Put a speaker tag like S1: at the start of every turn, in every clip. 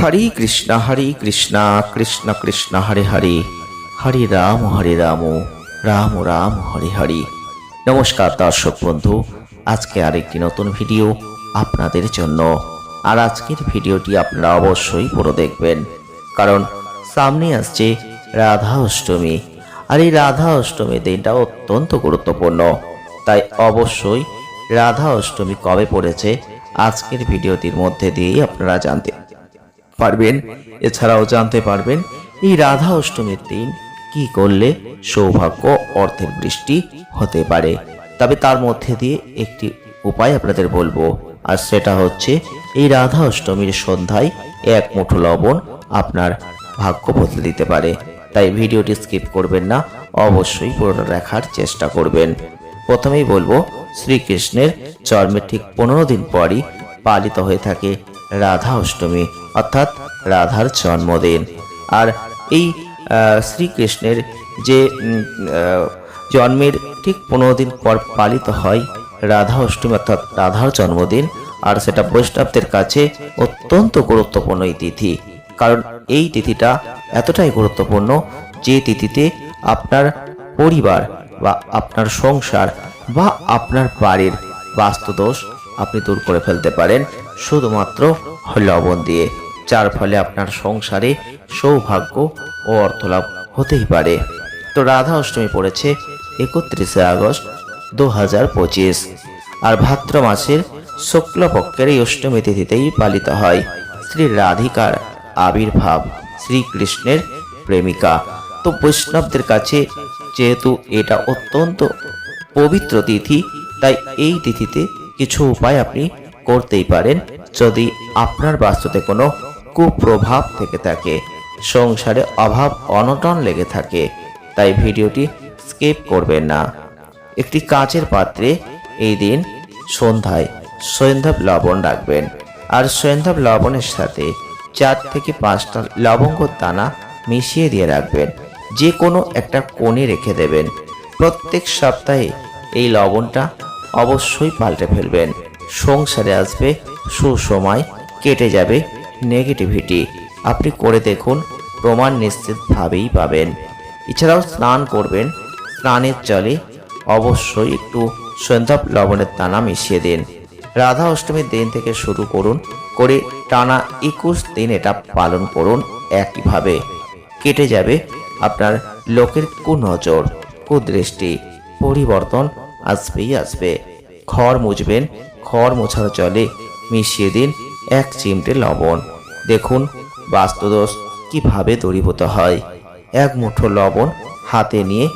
S1: হরে কৃষ্ণ হরে কৃষ্ণ কৃষ্ণ কৃষ্ণ হরে হরে হরে রাম হরে রাম রাম রাম হরে হরে নমস্কার দর্শক বন্ধু আজকে আরেকটি নতুন ভিডিও আপনাদের জন্য আর আজকের ভিডিওটি আপনারা অবশ্যই পুরো দেখবেন কারণ সামনে আসছে রাধা অষ্টমী আর এই রাধা অষ্টমী দিনটা অত্যন্ত গুরুত্বপূর্ণ তাই অবশ্যই রাধা অষ্টমী কবে পড়েছে আজকের ভিডিওটির মধ্যে দিয়েই আপনারা জানতে পারবেন এছাড়াও জানতে পারবেন এই রাধা অষ্টমীর দিন কি করলে সৌভাগ্য অর্থের বৃষ্টি হতে পারে তবে তার মধ্যে দিয়ে একটি উপায় আপনাদের বলবো আর সেটা হচ্ছে এই রাধা অষ্টমীর সন্ধ্যায় এক মুঠো লবণ আপনার ভাগ্য বদলে দিতে পারে তাই ভিডিওটি স্কিপ করবেন না অবশ্যই পুরোটা দেখার চেষ্টা করবেন প্রথমেই বলবো শ্রীকৃষ্ণের জন্মের ঠিক পনেরো দিন পরই পালিত হয়ে থাকে রাধা অষ্টমী অর্থাৎ রাধার জন্মদিন আর এই শ্রীকৃষ্ণের যে জন্মের ঠিক পনেরো দিন পর পালিত হয় রাধা অষ্টমী অর্থাৎ রাধার জন্মদিন আর সেটা বৈষ্ণবদের কাছে অত্যন্ত গুরুত্বপূর্ণ এই তিথি কারণ এই তিথিটা এতটাই গুরুত্বপূর্ণ যে তিথিতে আপনার পরিবার বা আপনার সংসার বা আপনার বাড়ির বাস্তুদোষ আপনি দূর করে ফেলতে পারেন শুধুমাত্র লবণ দিয়ে যার ফলে আপনার সংসারে সৌভাগ্য ও অর্থলাভ হতেই পারে তো রাধা অষ্টমী পড়েছে একত্রিশে আগস্ট দু হাজার পঁচিশ আর ভাদ্র মাসের শুক্লপক্ষের এই অষ্টমী তিথিতেই পালিত হয় শ্রী রাধিকার আবির্ভাব শ্রীকৃষ্ণের প্রেমিকা তো বৈষ্ণবদের কাছে যেহেতু এটা অত্যন্ত পবিত্র তিথি তাই এই তিথিতে কিছু উপায় আপনি করতেই পারেন যদি আপনার বাস্তুতে কোনো কুপ্রভাব থেকে থাকে সংসারে অভাব অনটন লেগে থাকে তাই ভিডিওটি স্কিপ করবেন না একটি কাঁচের পাত্রে এই দিন সন্ধ্যায় সৈন্ধব লবণ রাখবেন আর সৈন্ধব লবণের সাথে চার থেকে পাঁচটা লবঙ্গ দানা মিশিয়ে দিয়ে রাখবেন যে কোনো একটা কোণে রেখে দেবেন প্রত্যেক সপ্তাহে এই লবণটা অবশ্যই পাল্টে ফেলবেন সংসারে আসবে সুসময় কেটে যাবে নেগেটিভিটি আপনি করে দেখুন প্রমাণ নিশ্চিতভাবেই পাবেন এছাড়াও স্নান করবেন স্নানের জলে অবশ্যই একটু সন্ধ্যা লবণের দানা মিশিয়ে দিন রাধা অষ্টমীর দিন থেকে শুরু করুন করে টানা একুশ দিন এটা পালন করুন একইভাবে কেটে যাবে আপনার লোকের কুনজর কুদৃষ্টি পরিবর্তন আসবেই আসবে ঘর মুছবেন খড় মোছানো চলে মিশিয়ে দিন এক চিমটে লবণ দেখুন বাস্তুদোষ কিভাবে দূরীভূত হয় এক মুঠো লবণ হাতে নিয়ে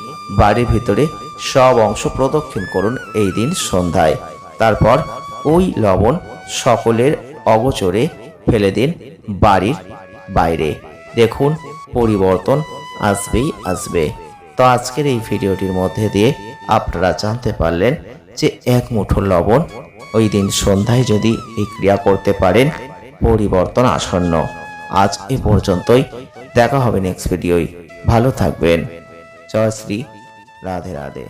S1: বাড়ির ভিতরে সব অংশ প্রদক্ষিণ করুন এই দিন সন্ধ্যায় তারপর ওই লবণ সকলের অগোচরে ফেলে দিন বাড়ির বাইরে দেখুন পরিবর্তন আসবেই আসবে তো আজকের এই ভিডিওটির মধ্যে দিয়ে আপনারা জানতে পারলেন যে এক মুঠো লবণ ওই দিন সন্ধ্যায় যদি এই ক্রিয়া করতে পারেন পরিবর্তন আসন্ন আজ এ পর্যন্তই দেখা হবে নেক্সট ভিডিওই ভালো থাকবেন জয় শ্রী রাধে রাধে